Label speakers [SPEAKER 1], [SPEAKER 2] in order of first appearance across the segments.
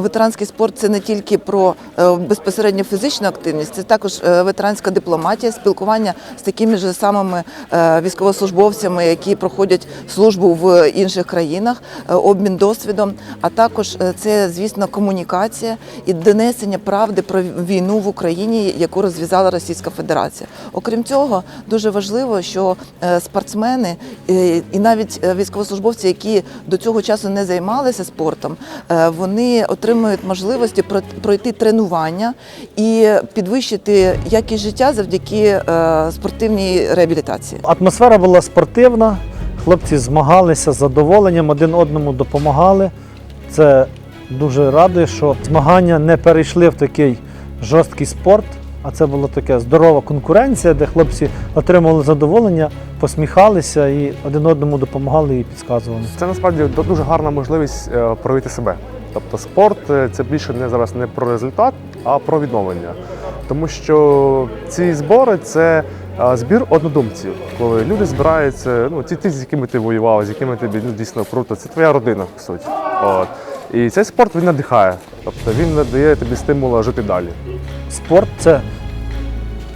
[SPEAKER 1] ветеранський спорт це не тільки про е, безпосередньо фізичну активність, це також е, ветеранська дипломатія, спілкування з такими ж самими е, військовослужбовцями, які проходять службу в інших країнах, обмін досвідом. А також це, звісно, комунікація і донесення правди про війну в Україні, яку розв'язала Російська Федерація. Окрім цього, дуже важливо, що спортсмени і навіть військовослужбовці, які до цього часу не займалися спортом, вони отримують можливості про- пройти тренування і підвищити якість життя завдяки е, спортивній реабілітації.
[SPEAKER 2] Атмосфера була спортивна, хлопці змагалися з задоволенням, один одному допомагали. Це дуже радує, що змагання не перейшли в такий жорсткий спорт, а це була така здорова конкуренція, де хлопці отримували задоволення, посміхалися і один одному допомагали і підказували.
[SPEAKER 3] Це насправді дуже гарна можливість е, проявити себе. Тобто спорт е, це більше не зараз не про результат, а про відновлення. Тому що ці збори це е, збір однодумців, коли люди збираються, ну ті, ті, з якими ти воював, з якими тобі ну, дійсно круто, це твоя родина, по суті. От. І цей спорт він надихає, тобто він надає тобі стимула жити далі.
[SPEAKER 2] Спорт це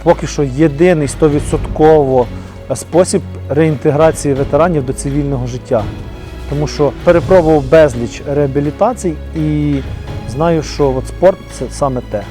[SPEAKER 2] поки що єдиний 100% спосіб реінтеграції ветеранів до цивільного життя. Тому що перепробував безліч реабілітацій і знаю, що от спорт це саме те.